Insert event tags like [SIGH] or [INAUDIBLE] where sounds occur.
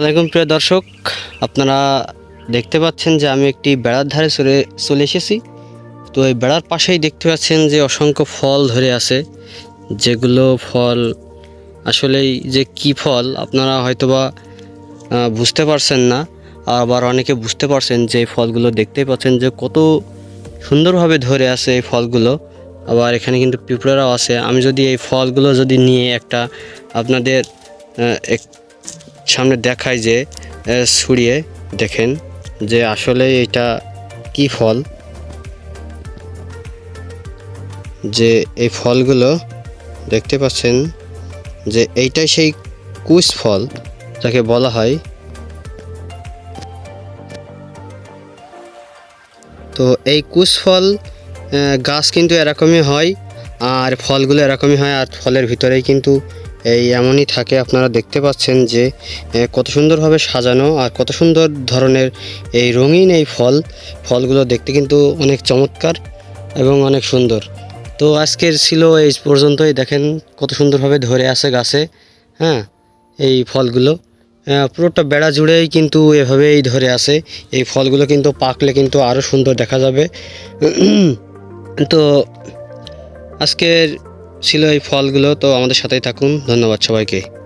আসসালামাইকুম প্রিয় দর্শক, আপনারা দেখতে পাচ্ছেন যে আমি একটি বেড়ার ধারে চলে চলে এসেছি। তো এই বেড়ার পাশেই দেখতে পাচ্ছেন যে অসংখ্য ফল ধরে আছে, যেগুলো ফল আসলেই যে কি ফল আপনারা হয়তোবা বুঝতে পারছেন না, আবার অনেকে বুঝতে পারছেন যে ফলগুলো দেখতেই পাচ্ছেন যে কত সুন্দরভাবে ধরে আছে এই ফলগুলো। আবার এখানে কিন্তু পিঁপড়ারাও আছে। আমি যদি এই ফলগুলো যদি নিয়ে একটা আপনাদের সামনে দেখাই যে ছুঁড়িয়ে দেখেন যে আসলে এটা কি ফল। যে এই ফলগুলো দেখতে পাচ্ছেন যে এইটাই সেই কুশ ফল, যাকে বলা হয়। তো এই কুশ ফল গাছ কিন্তু এরকমই হয়, আর ফলগুলো এরকমই হয়, আর ফলের ভিতরেই কিন্তু এই এমনই থাকে, আপনারা দেখতে পাচ্ছেন যে কত সুন্দরভাবে সাজানো আর কত সুন্দর ধরনের এই রঙিন এই ফল। ফলগুলো দেখতে কিন্তু অনেক চমৎকার এবং অনেক সুন্দর। তো আজকের ছিল এই পর্যন্তই। দেখেন কত সুন্দরভাবে ধরে আছে গাছে হ্যাঁ এই ফলগুলো। পুরোটা বেড়া জুড়েই কিন্তু এভাবেই ধরে আছে। এই ফলগুলো কিন্তু পাকলে কিন্তু আরও সুন্দর দেখা যাবে। [CLEARS THROAT] তো আজকের ছিল এই ফলগুলো তো আমাদের সাথেই থাকুন। ধন্যবাদ সবাইকে।